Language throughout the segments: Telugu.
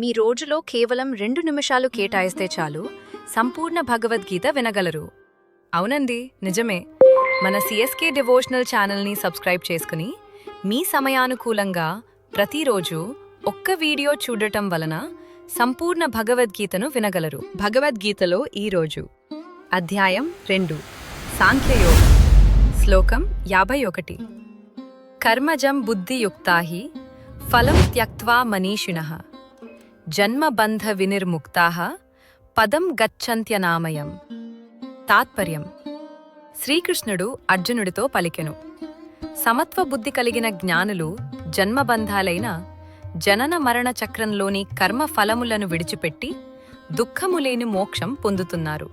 మీ రోజులో కేవలం రెండు నిమిషాలు కేటాయిస్తే చాలు. సంపూర్ణ భగవద్గీత వినగలరు. అవునండి నిజమే. మన సిఎస్కే డివోషనల్ ఛానల్ని సబ్స్క్రైబ్ చేసుకుని మీ సమయానుకూలంగా ప్రతిరోజు ఒక్క వీడియో చూడటం వలన సంపూర్ణ భగవద్గీతను వినగలరు. భగవద్గీతలో ఈరోజు అధ్యాయం రెండు. సాంఖ్యయోగం. శ్లోకం యాభై ఒకటి. కర్మజం బుద్ధియుక్తాహి ఫలం త్యక్వా మనీషిణః. జన్మబంధ వినిర్ముక్తాః పదం గచ్చంత్యనామయం. తాత్పర్యం. శ్రీకృష్ణుడు అర్జునుడితో పలికెను. సమత్వ బుద్ధి కలిగిన జ్ఞానులు జన్మబంధాలైన జనన మరణ చక్రంలోని కర్మ ఫలములను విడిచిపెట్టి దుఃఖములేని మోక్షం పొందుతున్నారు.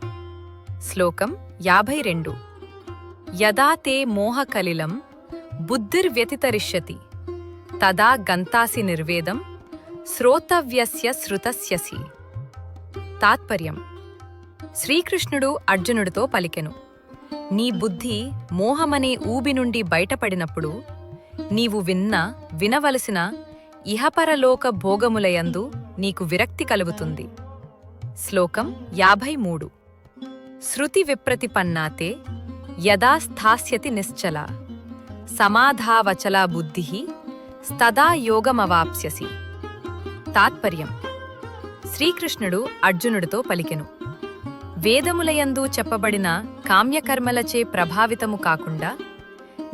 శ్లోకం యాభై రెండు యదా తే మోహకలిలం బుద్ధిర్వ్యతితరిష్యతి. తదా గంతాసి నిర్వేదం శ్రోతవ్యస్య శృతస్యసి. తాత్పర్యం. శ్రీకృష్ణుడు అర్జునుడితో పలికెను. నీ బుద్ధి మోహమనే ఊబి నుండి బయటపడినప్పుడు నీవు విన్న వినవలసిన ఇహపరలోక భోగములయందు నీకు విరక్తి కలుగుతుంది. శ్లోకం యాభై మూడు శృతి విప్రతిపన్నాతే యదా స్థాస్యతి నిశ్చల. సమాధావచలా బుద్ధి స్తదా యోగమవాప్స్యసి. తాత్పర్యం. శ్రీకృష్ణుడు అర్జునుడితో పలికెను. వేదములయందు చెప్పబడిన కామ్యకర్మలచే ప్రభావితము కాకుండా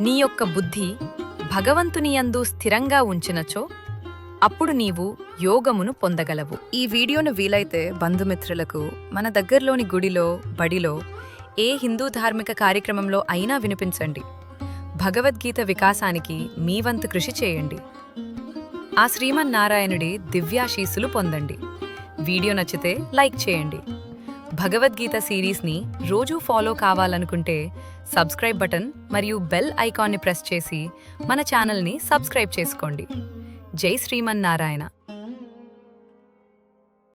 నీ యొక్క బుద్ధి భగవంతునియందు స్థిరంగా ఉంచినచో అప్పుడు నీవు యోగమును పొందగలవు. ఈ వీడియోను వీలైతే బంధుమిత్రులకు మన దగ్గరలోని గుడిలో బడిలో ఏ హిందూ ధార్మిక కార్యక్రమంలో అయినా వినిపించండి. భగవద్గీత వికాసానికి మీ వంతు కృషి చేయండి. ఆ శ్రీమన్నారాయణుడి దివ్యాశీస్సులు పొందండి. వీడియో నచ్చితే లైక్ చేయండి. భగవద్గీత సిరీస్ని రోజూ ఫాలో కావాలనుకుంటే సబ్స్క్రైబ్ బటన్ మరియు బెల్ ఐకాన్ని ప్రెస్ చేసి మన ఛానల్ని సబ్స్క్రైబ్ చేసుకోండి. జై శ్రీమన్నారాయణ.